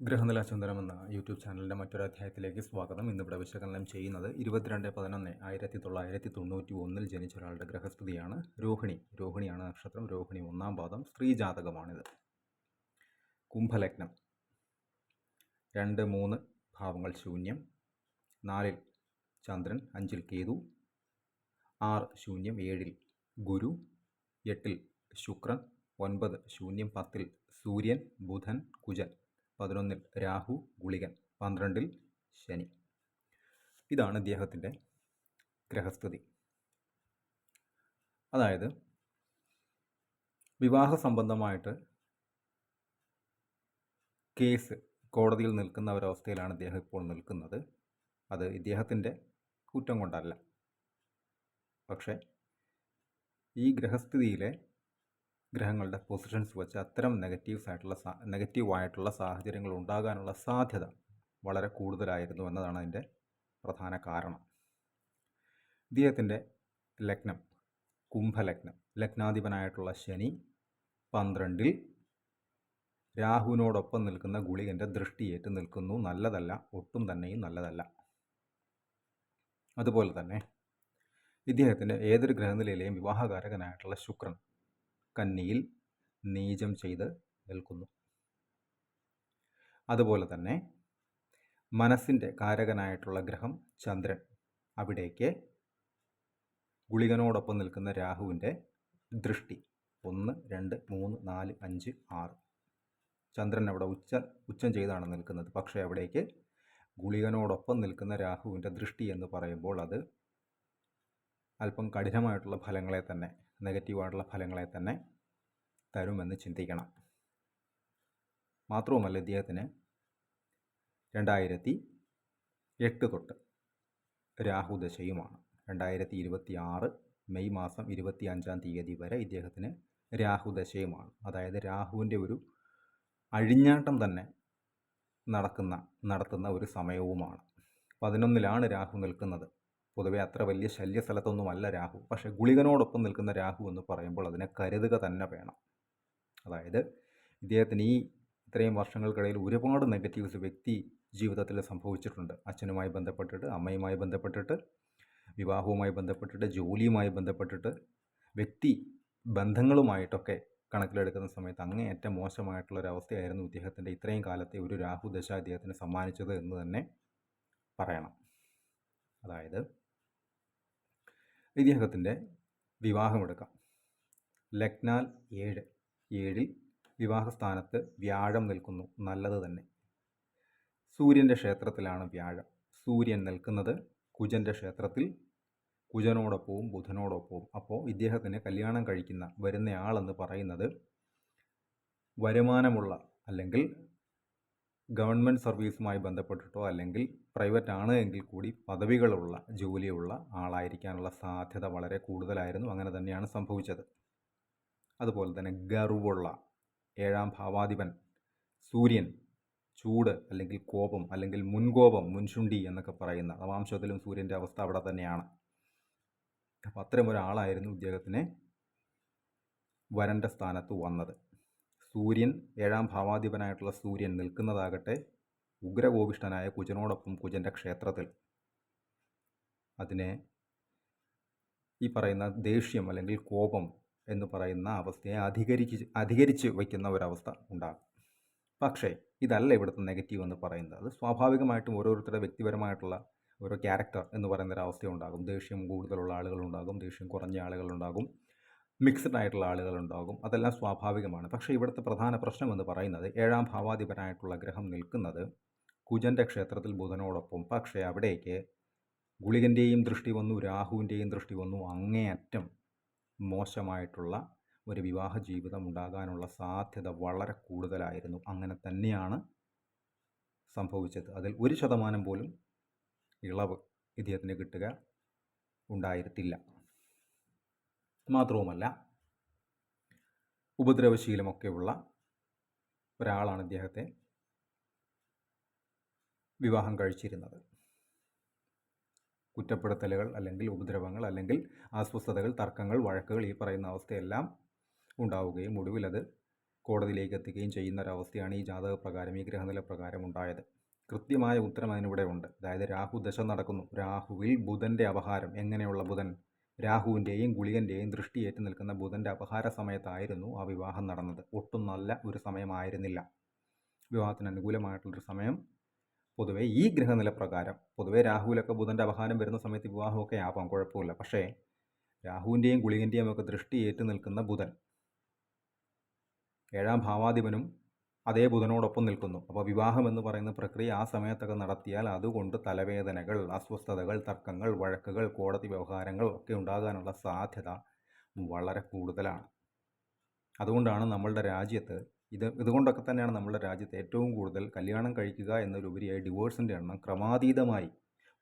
ഗ്രഹനില ചുന്ദരം എന്ന യൂട്യൂബ് ചാനലിന്റെ മറ്റൊരു അധ്യായത്തിലേക്ക് സ്വാഗതം. ഇന്നിവിടെ വിശകലനം ചെയ്യുന്നത് ഇരുപത്തിരണ്ട് പതിനൊന്ന് ആയിരത്തി തൊള്ളായിരത്തി തൊണ്ണൂറ്റി ഒന്നിൽ ജനിച്ച ഒരാളുടെ ഗ്രഹസ്ഥിതിയാണ് രോഹിണി. രോഹിണിയാണ് നക്ഷത്രം. രോഹിണി ഒന്നാം പാദം. സ്ത്രീ ജാതകമാണിത്. കുംഭലഗ്നം. രണ്ട് മൂന്ന് ഭാവങ്ങൾ ശൂന്യം. നാലിൽ ചന്ദ്രൻ അഞ്ചിൽ കേതു. ആറ് ശൂന്യം ഏഴിൽ ഗുരു. എട്ടിൽ ശുക്രൻ. ഒൻപത് ശൂന്യം പത്തിൽ സൂര്യൻ ബുധൻ കുജൻ. പതിനൊന്നിൽ രാഹു ഗുളികൻ. പന്ത്രണ്ടിൽ ശനി. ഇതാണ് ഇദ്ദേഹത്തിന്റെ ഗ്രഹസ്ഥിതി അതായത് വിവാഹ സംബന്ധമായിട്ട് കേസ് കോടതിയിൽ നിൽക്കുന്ന ഒരവസ്ഥയിലാണ് ഇദ്ദേഹം ഇപ്പോൾ നിൽക്കുന്നത്. അത് ഇദ്ദേഹത്തിന്റെ കുറ്റം കൊണ്ടല്ല. പക്ഷേ ഈ ഗ്രഹസ്ഥിതിയിലെ ഗ്രഹങ്ങളുടെ പൊസിഷൻസ് വെച്ച് അത്തരം നെഗറ്റീവ്സ് ആയിട്ടുള്ള സാ നെഗറ്റീവായിട്ടുള്ള സാഹചര്യങ്ങൾ ഉണ്ടാകാനുള്ള സാധ്യത വളരെ കൂടുതലായിരുന്നു എന്നതാണ് അതിന്റെ പ്രധാന കാരണം. ഇദ്ദേഹത്തിന്റെ ലഗ്നം കുംഭലഗ്നം ലഗ്നാധിപനായിട്ടുള്ള ശനി പന്ത്രണ്ടിൽ രാഹുവിനോടൊപ്പം നിൽക്കുന്ന ഗുളികന്റെ ദൃഷ്ടിയേറ്റ് നിൽക്കുന്നു. നല്ലതല്ല ഒട്ടും തന്നെയും നല്ലതല്ല. അതുപോലെ തന്നെ ഇദ്ദേഹത്തിന്റെ ഏതൊരു ഗ്രഹനിലയിലെയും വിവാഹകാരകനായിട്ടുള്ള ശുക്രൻ കന്നിയിൽ നീചം ചെയ്ത് നിൽക്കുന്നു. അതുപോലെ തന്നെ മനസ്സിന്റെ കാരകനായിട്ടുള്ള ഗ്രഹം ചന്ദ്രൻ അവിടേക്ക് ഗുളികനോടൊപ്പം നിൽക്കുന്ന രാഹുവിന്റെ ദൃഷ്ടി. ഒന്ന് രണ്ട് മൂന്ന് നാല് അഞ്ച് ആറ്. ചന്ദ്രൻ അവിടെ ഉച്ച ഉച്ചം ചെയ്താണ് നിൽക്കുന്നത്. പക്ഷേ അവിടേക്ക് ഗുളികനോടൊപ്പം നിൽക്കുന്ന രാഹുവിന്റെ ദൃഷ്ടി എന്ന് പറയുമ്പോൾ അത് അല്പം കഠിനമായിട്ടുള്ള ഫലങ്ങളെ തന്നെ നെഗറ്റീവായിട്ടുള്ള ഫലങ്ങളെ തന്നെ തരുമെന്ന് ചിന്തിക്കണം. മാത്രവുമല്ല ഇദ്ദേഹത്തിന് രണ്ടായിരത്തി എട്ട് തൊട്ട് രാഹുദശയുമാണ് രണ്ടായിരത്തി ഇരുപത്തി ആറ് മെയ് മാസം ഇരുപത്തി അഞ്ചാം തീയതി വരെ ഇദ്ദേഹത്തിന് രാഹുദശയുമാണ് അതായത് രാഹുവിന്റെ ഒരു അഴിഞ്ഞാട്ടം തന്നെ നടക്കുന്ന നടത്തുന്ന ഒരു സമയവുമാണ്. പതിനൊന്നിലാണ് രാഹു നിൽക്കുന്നത്. പൊതുവെ അത്ര വലിയ ശല്യ സ്ഥലത്തൊന്നുമല്ല രാഹു. പക്ഷേ ഗുളികനോടൊപ്പം നിൽക്കുന്ന രാഹു എന്ന് പറയുമ്പോൾ അതിനെ കരുതുക തന്നെ വേണം. അതായത് ഇദ്ദേഹത്തിന് ഈ ഇത്രയും വർഷങ്ങൾക്കിടയിൽ ഒരുപാട് നെഗറ്റീവ്സ് വ്യക്തി ജീവിതത്തിൽ സംഭവിച്ചിട്ടുണ്ട്. അച്ഛനുമായി ബന്ധപ്പെട്ടിട്ട് അമ്മയുമായി ബന്ധപ്പെട്ടിട്ട് വിവാഹവുമായി ബന്ധപ്പെട്ടിട്ട് ജോലിയുമായി ബന്ധപ്പെട്ടിട്ട് വ്യക്തി ബന്ധങ്ങളുമായിട്ടൊക്കെ കണക്കിലെടുക്കുന്ന സമയത്ത് അങ്ങേയറ്റം മോശമായിട്ടുള്ള ഒരവസ്ഥയായിരുന്നു ഇദ്ദേഹത്തിന്റെ ഇത്രയും കാലത്തെ ഒരു രാഹു ദശ ഇദ്ദേഹത്തിന് സമ്മാനിച്ചത് എന്ന് തന്നെ പറയണം. അതായത് ഇദ്ദേഹത്തിന്റെ വിവാഹമെടുക്കാം ലഗ്നാൽ ഏഴ്. ഏഴിൽ വിവാഹസ്ഥാനത്ത് വ്യാഴം നിൽക്കുന്നു. നല്ലത് തന്നെ. സൂര്യന്റെ ക്ഷേത്രത്തിലാണ് വ്യാഴം. സൂര്യൻ നിൽക്കുന്നത് കുജന്റെ ക്ഷേത്രത്തിൽ. കുജനോടൊപ്പവും ബുധനോടൊപ്പവും. അപ്പോൾ ഇദ്ദേഹത്തിന് കല്യാണം കഴിക്കുന്ന വരുന്നയാളെന്ന് പറയുന്നത് വരുമാനമുള്ള അല്ലെങ്കിൽ ഗവൺമെന്റ് സർവീസുമായി ബന്ധപ്പെട്ടിട്ടോ അല്ലെങ്കിൽ പ്രൈവറ്റ് ആണ് എങ്കിൽ കൂടി പദവികളുള്ള ജോലിയുള്ള ആളായിരിക്കാനുള്ള സാധ്യത വളരെ കൂടുതലായിരുന്നു. അങ്ങനെ തന്നെയാണ് സംഭവിച്ചത്. അതുപോലെ തന്നെ ഗർവുള്ള ഏഴാം ഭാവാധിപൻ സൂര്യൻ ചൂട് അല്ലെങ്കിൽ കോപം അല്ലെങ്കിൽ മുൻകോപം മുൻശുണ്ടി എന്നൊക്കെ പറയുന്ന നവാംശത്തിലും സൂര്യന്റെ അവസ്ഥ അവിടെ തന്നെയാണ്. അപ്പം അത്തരം ഒരാളായിരുന്നു ഇദ്ദേഹത്തിന് വരന്റെ സ്ഥാനത്ത് വന്നത്. സൂര്യൻ ഏഴാം ഭാവാധിപനായിട്ടുള്ള സൂര്യൻ നിൽക്കുന്നതാകട്ടെ ഉഗ്രകോപിഷ്ഠനായ കുജനോടൊപ്പം കുജന്റെ ക്ഷേത്രത്തിൽ. അതിനെ ഈ പറയുന്ന ദേഷ്യം അല്ലെങ്കിൽ കോപം എന്ന് പറയുന്ന അവസ്ഥയെ അധികരിച്ച് അധികരിച്ച് വയ്ക്കുന്ന ഒരവസ്ഥ ഉണ്ടാകും. പക്ഷേ ഇതല്ല ഇവിടുത്തെ നെഗറ്റീവ് എന്ന് പറയുന്നത്. അത് സ്വാഭാവികമായിട്ടും ഓരോരുത്തരുടെ വ്യക്തിപരമായിട്ടുള്ള ഓരോ ക്യാരക്ടർ എന്ന് പറയുന്ന ഒരു അവസ്ഥ ഉണ്ടാകും. ദേഷ്യം കൂടുതലുള്ള ആളുകളുണ്ടാകും ദേഷ്യം കുറഞ്ഞ ആളുകളുണ്ടാകും മിക്സഡ് ആയിട്ടുള്ള ആളുകളുണ്ടാകും. അതെല്ലാം സ്വാഭാവികമാണ്. പക്ഷേ ഇവിടുത്തെ പ്രധാന പ്രശ്നം എന്ന് പറയുന്നത് ഏഴാം ഭാവാധിപനായിട്ടുള്ള ഗ്രഹം നിൽക്കുന്നത് കുജന്റെ ക്ഷേത്രത്തിൽ ബുധനോടൊപ്പം. പക്ഷേ അവിടേക്ക് ഗുളികന്റെയും ദൃഷ്ടി വന്നു രാഹുവിന്റെയും ദൃഷ്ടി വന്നു. അങ്ങേയറ്റം മോശമായിട്ടുള്ള ഒരു വിവാഹ ജീവിതം ഉണ്ടാകാനുള്ള സാധ്യത വളരെ കൂടുതലായിരുന്നു. അങ്ങനെ തന്നെയാണ് സംഭവിച്ചത്. അതിൽ ഒരു ശതമാനം പോലും ഇളവ് ഇദ്ദേഹത്തിന് കിട്ടുക ഉണ്ടായിരുന്നില്ല മാത്രവുമല്ല ഉപദ്രവശീലമൊക്കെയുള്ള ഒരാളാണ് ഇദ്ദേഹത്തെ വിവാഹം കഴിച്ചിരുന്നത്. കുറ്റപ്പെടുത്തലുകൾ അല്ലെങ്കിൽ ഉപദ്രവങ്ങൾ അല്ലെങ്കിൽ അസ്വസ്ഥതകൾ തർക്കങ്ങൾ വഴക്കുകൾ ഈ പറയുന്ന അവസ്ഥയെല്ലാം ഉണ്ടാവുകയും ഒടുവിൽ അത് കോടതിയിലേക്ക് എത്തുകയും ചെയ്യുന്ന ഒരവസ്ഥയാണ് ഈ ജാതക പ്രകാരം ഈ ഗ്രഹനില പ്രകാരം ഉണ്ടായത്. കൃത്യമായ ഉത്തരം അതിനിവിടെ ഉണ്ട്. അതായത് രാഹു ദശ നടക്കുന്നു. രാഹുവിൽ ബുധന്റെ അപഹാരം. എങ്ങനെയുള്ള ബുധൻ? രാഹുവിന്റെയും ഗുളികന്റെയും ദൃഷ്ടിയേറ്റ് നിൽക്കുന്ന ബുധന്റെ അപഹാര സമയത്തായിരുന്നു ആ വിവാഹം നടന്നത്. ഒട്ടും നല്ല ഒരു സമയമായിരുന്നില്ല. വിവാഹത്തിന് അനുകൂലമായിട്ടുള്ളൊരു സമയം. പൊതുവെ ഈ ഗ്രഹനില പ്രകാരം പൊതുവെ രാഹുവിലൊക്കെ ബുധന്റെ അപഹാരം വരുന്ന സമയത്ത് വിവാഹമൊക്കെ ആവാം കുഴപ്പമില്ല. പക്ഷേ രാഹുവിന്റെയും ഗുളികന്റെയും ഒക്കെ ദൃഷ്ടി ഏറ്റു നിൽക്കുന്ന ബുധൻ ഏഴാം ഭാവാധിപനും അതേ ബുധനോടൊപ്പം നിൽക്കുന്നു. അപ്പോൾ വിവാഹം എന്ന് പറയുന്ന പ്രക്രിയ ആ സമയത്തൊക്കെ നടത്തിയാൽ അതുകൊണ്ട് തലവേദനകൾ അസ്വസ്ഥതകൾ തർക്കങ്ങൾ വഴക്കുകൾ കോടതി വ്യവഹാരങ്ങൾ ഒക്കെ ഉണ്ടാകാനുള്ള സാധ്യത വളരെ കൂടുതലാണ്. അതുകൊണ്ടാണ് നമ്മളുടെ രാജ്യത്ത് ഇത് ഇതുകൊണ്ടൊക്കെ തന്നെയാണ് നമ്മുടെ രാജ്യത്ത് ഏറ്റവും കൂടുതൽ കല്യാണം കഴിക്കുക എന്നതിലുപരിയായി ഡിവോഴ്സിന്റെ എണ്ണം ക്രമാതീതമായി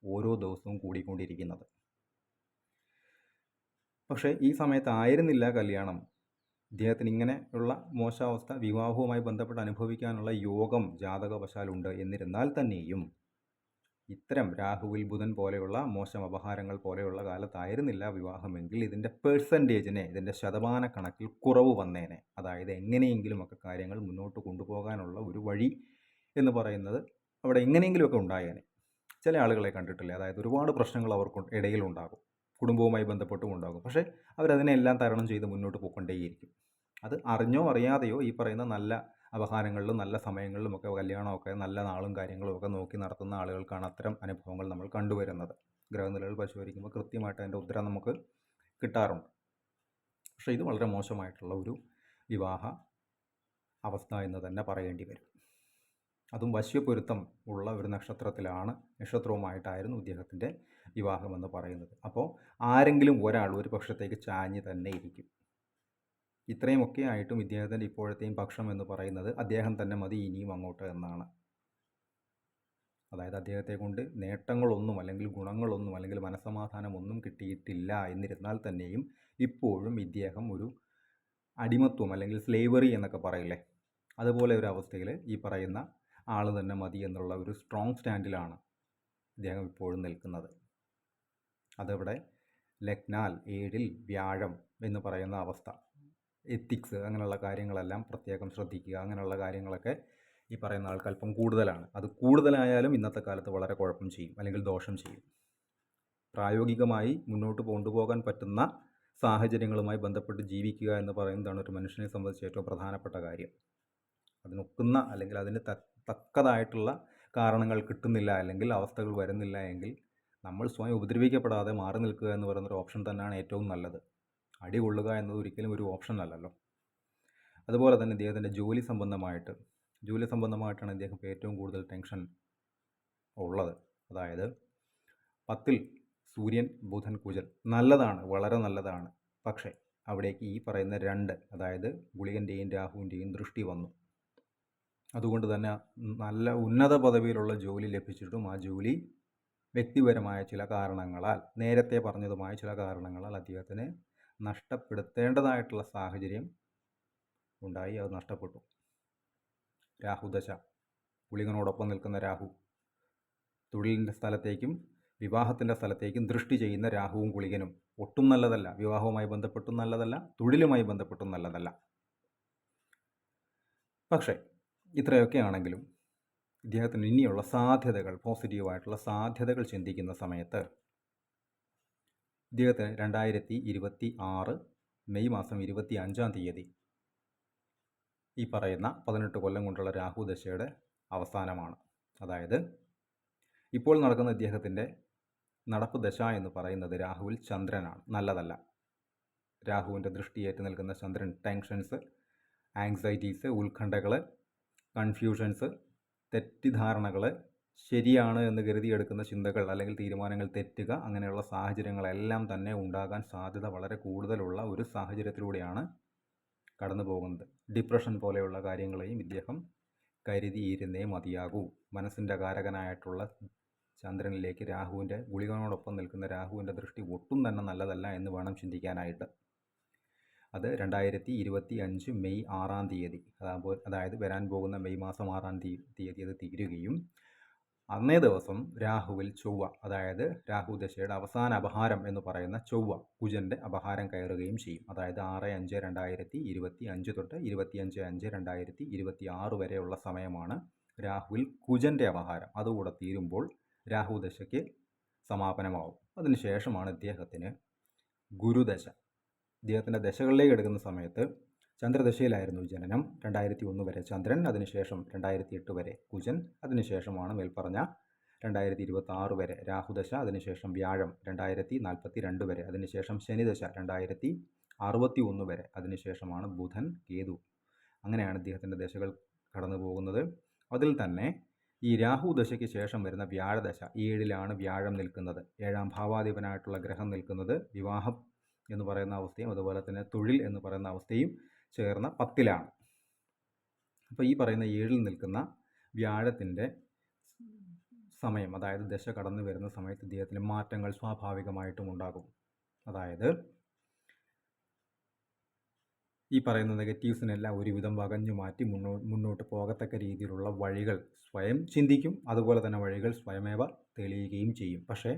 ഓരോ ദിവസവും കൂടിക്കൊണ്ടിരിക്കുന്നത്. പക്ഷേ ഈ സമയത്ത് ആയിരുന്നില്ല കല്യാണം. ഇദ്ദേഹത്തിന് ഇങ്ങനെയുള്ള മോശാവസ്ഥ വിവാഹവുമായി ബന്ധപ്പെട്ട് അനുഭവിക്കാനുള്ള യോഗം ജാതകവശാലുണ്ട് എന്നിരുന്നാൽ തന്നെയും ഇത്തരം രാഹുവിൽ ബുധൻ പോലെയുള്ള മോശം അപഹാരങ്ങൾ പോലെയുള്ള കാലത്തായിരുന്നില്ല വിവാഹമെങ്കിൽ ഇതിന്റെ പേഴ്സന്റേജിനെ ഇതിന്റെ ശതമാന കണക്കിൽ കുറവ് വന്നേനെ. അതായത് എങ്ങനെയെങ്കിലുമൊക്കെ കാര്യങ്ങൾ മുന്നോട്ട് കൊണ്ടുപോകാനുള്ള ഒരു വഴി എന്ന് പറയുന്നത് അവിടെ എങ്ങനെയെങ്കിലുമൊക്കെ ഉണ്ടായേനെ. ചില ആളുകളെ കണ്ടിട്ടില്ലേ? അതായത് ഒരുപാട് പ്രശ്നങ്ങൾ അവർക്ക് ഇടയിലുണ്ടാകും കുടുംബവുമായി ബന്ധപ്പെട്ടും ഉണ്ടാകും. പക്ഷേ അവരതിനെല്ലാം തരണം ചെയ്ത് മുന്നോട്ട് പോയിക്കൊണ്ടേയിരിക്കും. അത് അറിഞ്ഞോ അറിയാതെയോ ഈ പറയുന്ന നല്ല അപഹാരങ്ങളിലും നല്ല സമയങ്ങളിലുമൊക്കെ കല്യാണമൊക്കെ നല്ല നാളും കാര്യങ്ങളും ഒക്കെ നോക്കി നടത്തുന്ന ആളുകൾക്കാണ് അത്തരം അനുഭവങ്ങൾ നമ്മൾ കണ്ടുവരുന്നത്. ഗ്രഹനിലകൾ പരിശോധിക്കുമ്പോൾ കൃത്യമായിട്ട് അതിന്റെ ഉത്തരം നമുക്ക് കിട്ടാറുണ്ട്. പക്ഷേ ഇത് വളരെ മോശമായിട്ടുള്ള ഒരു വിവാഹ അവസ്ഥ എന്ന് തന്നെ പറയേണ്ടി വരും. അതും വശ്യപൊരുത്തം ഉള്ള ഒരു നക്ഷത്രത്തിലാണ് നക്ഷത്രവുമായിട്ടായിരുന്നു ഇദ്ദേഹത്തിന്റെ വിവാഹമെന്ന് പറയുന്നത്. അപ്പോൾ ആരെങ്കിലും ഒരാൾ ഒരു പക്ഷത്തേക്ക് ചാഞ്ഞ് തന്നെ ഇരിക്കും. ഇത്രയുമൊക്കെ ആയിട്ടും ഇദ്ദേഹത്തിന്റെ ഇപ്പോഴത്തെയും പക്ഷം എന്ന് പറയുന്നത് അദ്ദേഹം തന്നെ മതി ഇനിയും അങ്ങോട്ട് എന്നാണ്. അതായത് അദ്ദേഹത്തെ കൊണ്ട് നേട്ടങ്ങളൊന്നും അല്ലെങ്കിൽ ഗുണങ്ങളൊന്നും അല്ലെങ്കിൽ മനസ്സമാധാനം ഒന്നും കിട്ടിയിട്ടില്ല എന്നിരുന്നാൽ തന്നെയും ഇപ്പോഴും ഇദ്ദേഹം ഒരു അടിമത്വം അല്ലെങ്കിൽ സ്ലേവറി എന്നൊക്കെ പറയില്ലേ? അതുപോലെ ഒരു അവസ്ഥയിൽ ഈ പറയുന്ന ആൾ തന്നെ മതി എന്നുള്ള ഒരു സ്ട്രോങ് സ്റ്റാൻഡിലാണ് ഇദ്ദേഹം ഇപ്പോഴും നിൽക്കുന്നത്. അതവിടെ ലക്നാൽ ഏഴിൽ വ്യാഴം എന്ന് പറയുന്ന അവസ്ഥ. എത്തിക്സ് അങ്ങനെയുള്ള കാര്യങ്ങളെല്ലാം പ്രത്യേകം ശ്രദ്ധിക്കുക. അങ്ങനെയുള്ള കാര്യങ്ങളൊക്കെ ഈ പറയുന്ന ആൾക്ക് അല്പം കൂടുതലാണ്. അത് കൂടുതലായാലും ഇന്നത്തെ കാലത്ത് വളരെ കുഴപ്പം ചെയ്യും അല്ലെങ്കിൽ ദോഷം ചെയ്യും. പ്രായോഗികമായി മുന്നോട്ട് കൊണ്ടുപോകാൻ പറ്റുന്ന സാഹചര്യങ്ങളുമായി ബന്ധപ്പെട്ട് ജീവിക്കുക എന്ന് പറയുന്നതാണ് ഒരു മനുഷ്യനെ സംബന്ധിച്ച് ഏറ്റവും പ്രധാനപ്പെട്ട കാര്യം. അതിനൊക്കുന്ന അല്ലെങ്കിൽ അതിന് തക്കതായിട്ടുള്ള കാരണങ്ങൾ കിട്ടുന്നില്ല അല്ലെങ്കിൽ അവസ്ഥകൾ വരുന്നില്ല എങ്കിൽ നമ്മൾ സ്വയം ഉപദ്രവിക്കപ്പെടാതെ മാറി നിൽക്കുക എന്ന് പറയുന്നൊരു ഓപ്ഷൻ തന്നെയാണ് ഏറ്റവും നല്ലത്. അടി കൊള്ളുക എന്നത് ഒരിക്കലും ഒരു ഓപ്ഷൻ അല്ലല്ലോ. അതുപോലെ തന്നെ ഇദ്ദേഹത്തിന്റെ ജോലി സംബന്ധമായിട്ട് ജോലി സംബന്ധമായിട്ടാണ് ഇദ്ദേഹം ഏറ്റവും കൂടുതൽ ടെൻഷൻ ഉള്ളത്. അതായത് പത്തിൽ സൂര്യൻ ബുധൻ കുജൻ നല്ലതാണ് വളരെ നല്ലതാണ്. പക്ഷേ അവിടേക്ക് ഈ പറയുന്ന രണ്ട് അതായത് ഗുളികന്റെയും രാഹുവിന്റെയും ദൃഷ്ടി വന്നു. അതുകൊണ്ട് തന്നെ നല്ല ഉന്നത പദവിയിലുള്ള ജോലി ലഭിച്ചിട്ടും ആ ജോലി വ്യക്തിപരമായ ചില കാരണങ്ങളാൽ നേരത്തെ പറഞ്ഞതുമായ ചില കാരണങ്ങളാൽ അദ്ദേഹത്തിന് നഷ്ടപ്പെടുത്തേണ്ടതായിട്ടുള്ള സാഹചര്യം ഉണ്ടായി. അത് നഷ്ടപ്പെട്ടു. രാഹുദശ പുളികനോടൊപ്പം നിൽക്കുന്ന രാഹു. തൊഴിലിന്റെ സ്ഥലത്തേക്കും വിവാഹത്തിന്റെ സ്ഥലത്തേക്കും ദൃഷ്ടി ചെയ്യുന്ന രാഹുവും കുളികനും ഒട്ടും നല്ലതല്ല. വിവാഹവുമായി ബന്ധപ്പെട്ടും നല്ലതല്ല. തൊഴിലുമായി ബന്ധപ്പെട്ടും നല്ലതല്ല. പക്ഷേ ഇത്രയൊക്കെ ആണെങ്കിലും ഇദ്ദേഹത്തിന് ഇനിയുള്ള സാധ്യതകൾ പോസിറ്റീവായിട്ടുള്ള സാധ്യതകൾ ചിന്തിക്കുന്ന സമയത്ത് ഇദ്ദേഹത്തിന് രണ്ടായിരത്തി ഇരുപത്തി ആറ് മെയ് മാസം ഇരുപത്തി അഞ്ചാം തീയതി ഈ പറയുന്ന പതിനെട്ട് കൊല്ലം കൊണ്ടുള്ള രാഹു രാഹുദശയുടെ അവസാനമാണ്. അതായത് ഇപ്പോൾ നടക്കുന്ന ഇദ്ദേഹത്തിന്റെ നടപ്പ് ദശ എന്ന് പറയുന്നത് രാഹുവിൽ ചന്ദ്രനാണ്. നല്ലതല്ല. രാഹുവിന്റെ ദൃഷ്ടിയേറ്റ് നിൽക്കുന്ന ചന്ദ്രൻ ടെൻഷൻസ് ആങ്സൈറ്റീസ് ഉത്കണ്ഠകൾ കൺഫ്യൂഷൻസ് തെറ്റിദ്ധാരണകൾ ശരിയാണ് എന്ന് കരുതിയെടുക്കുന്ന ചിന്തകൾ അല്ലെങ്കിൽ തീരുമാനങ്ങൾ തെറ്റുക അങ്ങനെയുള്ള സാഹചര്യങ്ങളെല്ലാം തന്നെ ഉണ്ടാകാൻ സാധ്യത വളരെ കൂടുതലുള്ള ഒരു സാഹചര്യത്തിലൂടെയാണ് കടന്നു പോകുന്നത്. ഡിപ്രഷൻ പോലെയുള്ള കാര്യങ്ങളെയും ഇദ്ദേഹം കരുതിയിരുന്നേ മതിയാകൂ. മനസ്സിന്റെ കാരകനായിട്ടുള്ള ചന്ദ്രനിലേക്ക് രാഹുവിന്റെ ഗുളികനോടൊപ്പം നിൽക്കുന്ന രാഹുവിന്റെ ദൃഷ്ടി ഒട്ടും തന്നെ നല്ലതല്ല എന്ന് വേണം ചിന്തിക്കാനായിട്ട്. അത് രണ്ടായിരത്തി ഇരുപത്തി അഞ്ച് മെയ് ആറാം തീയതി അതായത് വരാൻ പോകുന്ന മെയ് മാസം ആറാം തീയതി അത് തീരുകയും അന്നേ ദിവസം രാഹുവിൽ ചൊവ്വ അതായത് രാഹു ദശയുടെ അവസാന അപഹാരം എന്ന് പറയുന്ന ചൊവ്വ കുജന്റെ അപഹാരം കയറുകയും ചെയ്യും. അതായത് ആറ് അഞ്ച് രണ്ടായിരത്തി ഇരുപത്തി അഞ്ച് തൊട്ട് ഇരുപത്തിയഞ്ച് അഞ്ച് രണ്ടായിരത്തി ഇരുപത്തി ആറ് വരെയുള്ള സമയമാണ് രാഹുവിൽ കുജന്റെ അപഹാരം. അതുകൂടെ തീരുമ്പോൾ രാഹു ദശയ്ക്ക് സമാപനമാവും. അതിനുശേഷമാണ് ഇദ്ദേഹത്തിന് ഗുരുദശ. ഇദ്ദേഹത്തിന്റെ ദശകളിലേക്ക് എടുക്കുന്ന സമയത്ത് ചന്ദ്രദശയിലായിരുന്നു ജനനം. രണ്ടായിരത്തി ഒന്ന് വരെ ചന്ദ്രൻ അതിനുശേഷം രണ്ടായിരത്തി എട്ട് വരെ കുജൻ അതിനുശേഷമാണ് മേൽപ്പറഞ്ഞ രണ്ടായിരത്തി ഇരുപത്തി ആറ് വരെ രാഹുദശ അതിനുശേഷം വ്യാഴം രണ്ടായിരത്തി നാൽപ്പത്തി രണ്ട് വരെ അതിനുശേഷം ശനിദശ രണ്ടായിരത്തി അറുപത്തി ഒന്ന് വരെ അതിനുശേഷമാണ് ബുധൻ കേതു. അങ്ങനെയാണ് ഇദ്ദേഹത്തിന്റെ ദശകൾ കടന്നു പോകുന്നത്. അതിൽ തന്നെ ഈ രാഹു ദശയ്ക്ക് ശേഷം വരുന്ന വ്യാഴദശ ഏഴിലാണ് വ്യാഴം നിൽക്കുന്നത്. ഏഴാം ഭാവാധിപനായിട്ടുള്ള ഗ്രഹം നിൽക്കുന്നത് വിവാഹം എന്ന് പറയുന്ന അവസ്ഥയും അതുപോലെ തന്നെ തൊഴിൽ എന്ന് പറയുന്ന അവസ്ഥയും ചേർന്ന പത്തിലാണ്. അപ്പോൾ ഈ പറയുന്ന ഏഴിൽ നിൽക്കുന്ന വ്യാഴത്തിന്റെ സമയം അതായത് ദശ കടന്നു വരുന്ന സമയത്ത് ഇദ്ദേഹത്തിന് മാറ്റങ്ങൾ സ്വാഭാവികമായിട്ടും ഉണ്ടാകും. അതായത് ഈ പറയുന്ന നെഗറ്റീവ്സിനെല്ലാം ഒരുവിധം വകഞ്ഞു മാറ്റി മുന്നോ മുന്നോട്ട് പോകത്തക്ക രീതിയിലുള്ള വഴികൾ സ്വയം ചിന്തിക്കും. അതുപോലെ തന്നെ വഴികൾ സ്വയമേവ തെളിയുകയും ചെയ്യും. പക്ഷേ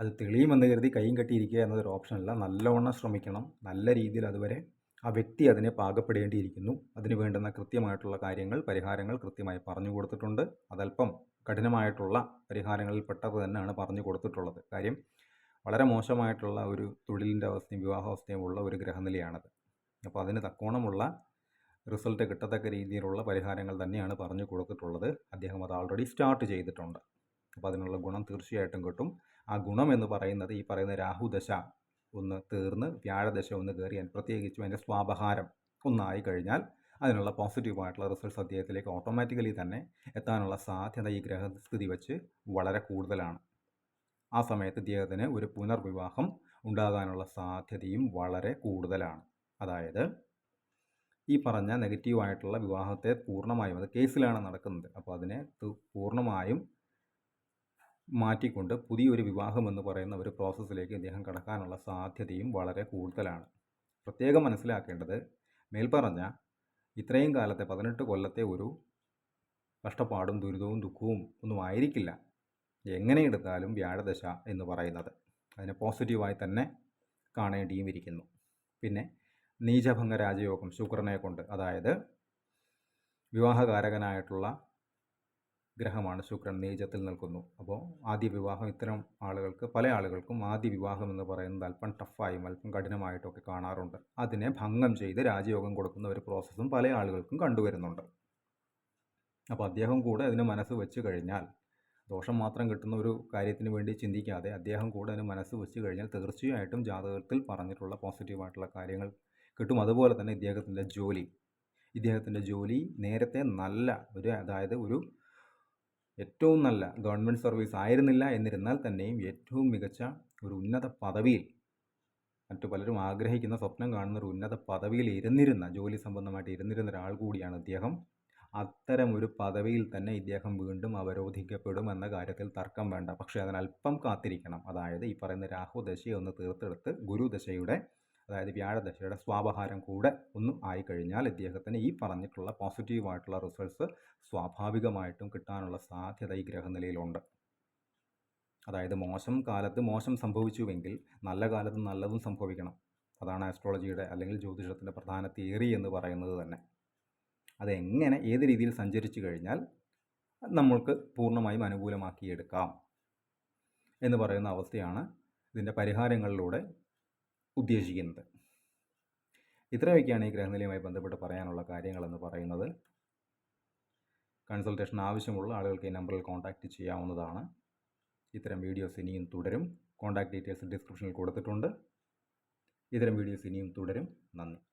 അത് തെളിയുമെന്ന് കരുതി കൈയും കെട്ടിയിരിക്കുക എന്നതൊരു ഓപ്ഷനല്ല. നല്ലവണ്ണം ശ്രമിക്കണം. നല്ല രീതിയിൽ അതുവരെ ആ വ്യക്തി അതിനെ പാകപ്പെടേണ്ടിയിരിക്കുന്നു. അതിന് വേണ്ടുന്ന കൃത്യമായിട്ടുള്ള കാര്യങ്ങൾ പരിഹാരങ്ങൾ കൃത്യമായി പറഞ്ഞു കൊടുത്തിട്ടുണ്ട്. അതല്പം കഠിനമായിട്ടുള്ള പരിഹാരങ്ങളിൽ പെട്ടത് തന്നെയാണ് പറഞ്ഞു കൊടുത്തിട്ടുള്ളത്. കാര്യം വളരെ മോശമായിട്ടുള്ള ഒരു തൊഴിലിന്റെ അവസ്ഥയും വിവാഹാവസ്ഥയും ഉള്ള ഒരു ഗ്രഹനിലയാണത്. അപ്പോൾ അതിന് തക്കോണമുള്ള റിസൾട്ട് കിട്ടത്തക്ക രീതിയിലുള്ള പരിഹാരങ്ങൾ തന്നെയാണ് പറഞ്ഞു കൊടുത്തിട്ടുള്ളത്. അദ്ദേഹം അത് ആൾറെഡി സ്റ്റാർട്ട് ചെയ്തിട്ടുണ്ട്. അപ്പോൾ അതിനുള്ള ഗുണം തീർച്ചയായിട്ടും കിട്ടും. ആ ഗുണം എന്ന് പറയുന്നത് ഈ പറയുന്ന രാഹുദശ ഒന്ന് തീർന്ന് വ്യാഴദശ ഒന്ന് കയറിയാൽ പ്രത്യേകിച്ചും അതിന്റെ സ്വാപഹാരം ഒന്നായി കഴിഞ്ഞാൽ അതിനുള്ള പോസിറ്റീവായിട്ടുള്ള റിസൾട്ട്സ് അദ്ദേഹത്തിലേക്ക് ഓട്ടോമാറ്റിക്കലി തന്നെ എത്താനുള്ള സാധ്യത ഈ ഗ്രഹസ്ഥിതി വെച്ച് വളരെ കൂടുതലാണ്. ആ സമയത്ത് ഇദ്ദേഹത്തിന് ഒരു പുനർവിവാഹം ഉണ്ടാകാനുള്ള സാധ്യതയും വളരെ കൂടുതലാണ്. അതായത് ഈ പറഞ്ഞ നെഗറ്റീവായിട്ടുള്ള വിവാഹത്തെ പൂർണമായും അത് കേസിലാണ് നടക്കുന്നത്. അപ്പോൾ അതിനെ പൂർണമായും മാറ്റിക്കൊണ്ട് പുതിയൊരു വിവാഹം എന്ന് പറയുന്ന ഒരു പ്രോസസ്സിലേക്ക് ഇദ്ദേഹം കടക്കാനുള്ള സാധ്യതയും വളരെ കൂടുതലാണ്. പ്രത്യേകം മനസ്സിലാക്കേണ്ടത് മേൽപ്പറഞ്ഞ ഇത്രയും കാലത്തെ പതിനെട്ട് കൊല്ലത്തെ ഒരു കഷ്ടപ്പാടും ദുരിതവും ദുഃഖവും ഒന്നും ആയിരിക്കില്ല. എങ്ങനെ എടുത്താലും വ്യാഴദശ എന്ന് പറയുന്നത്. അതിനെ പോസിറ്റീവായി തന്നെ കാണേണ്ടിയും ഇരിക്കുന്നു പിന്നെ നീചഭംഗ രാജയോഗം ശുക്രനെ കൊണ്ട് അതായത് വിവാഹകാരകനായിട്ടുള്ള ഗ്രഹമാണ്. ശുക്രൻ നീചത്തിൽ നിൽക്കുന്നു. അപ്പോൾ ആദ്യ വിവാഹം ഇത്തരം ആളുകൾക്ക് പല ആളുകൾക്കും ആദ്യ വിവാഹം എന്ന് പറയുന്നത് അല്പം ടഫായും അല്പം കഠിനമായിട്ടൊക്കെ കാണാറുണ്ട്. അതിനെ ഭംഗം ചെയ്ത് രാജയോഗം കൊടുക്കുന്ന ഒരു പ്രോസസ്സും പല ആളുകൾക്കും കണ്ടുവരുന്നുണ്ട്. അപ്പോൾ അദ്ദേഹം കൂടെ അതിന് മനസ്സ് വെച്ച് കഴിഞ്ഞാൽ ദോഷം മാത്രം കിട്ടുന്ന ഒരു കാര്യത്തിന് വേണ്ടി ചിന്തിക്കാതെ അദ്ദേഹം കൂടെ അതിന് മനസ്സ് വെച്ച് കഴിഞ്ഞാൽ തീർച്ചയായിട്ടും ജാതകത്തിൽ പറഞ്ഞിട്ടുള്ള പോസിറ്റീവായിട്ടുള്ള കാര്യങ്ങൾ കിട്ടും. അതുപോലെ തന്നെ ഇദ്ദേഹത്തിന്റെ ജോലി. ഇദ്ദേഹത്തിന്റെ ജോലി നേരത്തെ നല്ല ഒരു അതായത് ഒരു ഏറ്റവും നല്ല ഗവൺമെന്റ് സർവീസ് ആയിരുന്നില്ല എന്നിരുന്നാൽ തന്നെയും ഏറ്റവും മികച്ച ഒരു ഉന്നത പദവിയിൽ മറ്റു പലരും ആഗ്രഹിക്കുന്ന സ്വപ്നം കാണുന്ന ഒരു ഉന്നത പദവിയിൽ ഇരുന്നിരുന്ന ജോലി സംബന്ധമായിട്ട് ഇരുന്നിരുന്ന ഒരാൾ കൂടിയാണ് ഇദ്ദേഹം. അത്തരം ഒരു പദവിയിൽ തന്നെ ഇദ്ദേഹം വീണ്ടും അവരോധിക്കപ്പെടും എന്ന കാര്യത്തിൽ തർക്കം വേണ്ട. പക്ഷേ അതിനൽപ്പം കാത്തിരിക്കണം. അതായത് ഈ പറയുന്ന രാഹുദശയെ ഒന്ന് തീർത്തെടുത്ത് ഗുരുദശയുടെ അതായത് വ്യാഴദശയുടെ സ്വാപഹാരം കൂടെ ഒന്നും ആയിക്കഴിഞ്ഞാൽ ഇദ്ദേഹത്തിന് ഈ പറഞ്ഞിട്ടുള്ള പോസിറ്റീവായിട്ടുള്ള റിസൾട്ട്സ് സ്വാഭാവികമായിട്ടും കിട്ടാനുള്ള സാധ്യത ഈ ഗ്രഹനിലയിലുണ്ട്. അതായത് മോശം കാലത്ത് മോശം സംഭവിച്ചുവെങ്കിൽ നല്ല കാലത്ത് നല്ലതും സംഭവിക്കണം. അതാണ് ആസ്ട്രോളജിയുടെ അല്ലെങ്കിൽ ജ്യോതിഷത്തിന്റെ പ്രധാന തിയറി എന്ന് പറയുന്നത് തന്നെ. അതെങ്ങനെ ഏത് രീതിയിൽ സഞ്ചരിച്ചു കഴിഞ്ഞാൽ നമ്മൾക്ക് പൂർണമായും അനുകൂലമാക്കിയെടുക്കാം എന്ന് പറയുന്ന അവസ്ഥയാണ് ഇതിന്റെ പരിഹാരങ്ങളിലൂടെ ഉദ്ദേശിക്കുന്നത്. ഇത്രയൊക്കെയാണ് ഈ ഗ്രഹനിലയുമായി ബന്ധപ്പെട്ട് പറയാനുള്ള കാര്യങ്ങളെന്ന് പറയുന്നത്. കൺസൾട്ടേഷൻ ആവശ്യമുള്ള ആളുകൾക്ക് ഈ നമ്പറിൽ കോൺടാക്റ്റ് ചെയ്യാവുന്നതാണ്. ഇത്തരം വീഡിയോസ് ഇനിയും തുടരും. കോൺടാക്റ്റ് ഡീറ്റെയിൽസ് ഡിസ്ക്രിപ്ഷനിൽ കൊടുത്തിട്ടുണ്ട്. ഇത്തരം വീഡിയോസ് ഇനിയും തുടരും. നന്ദി.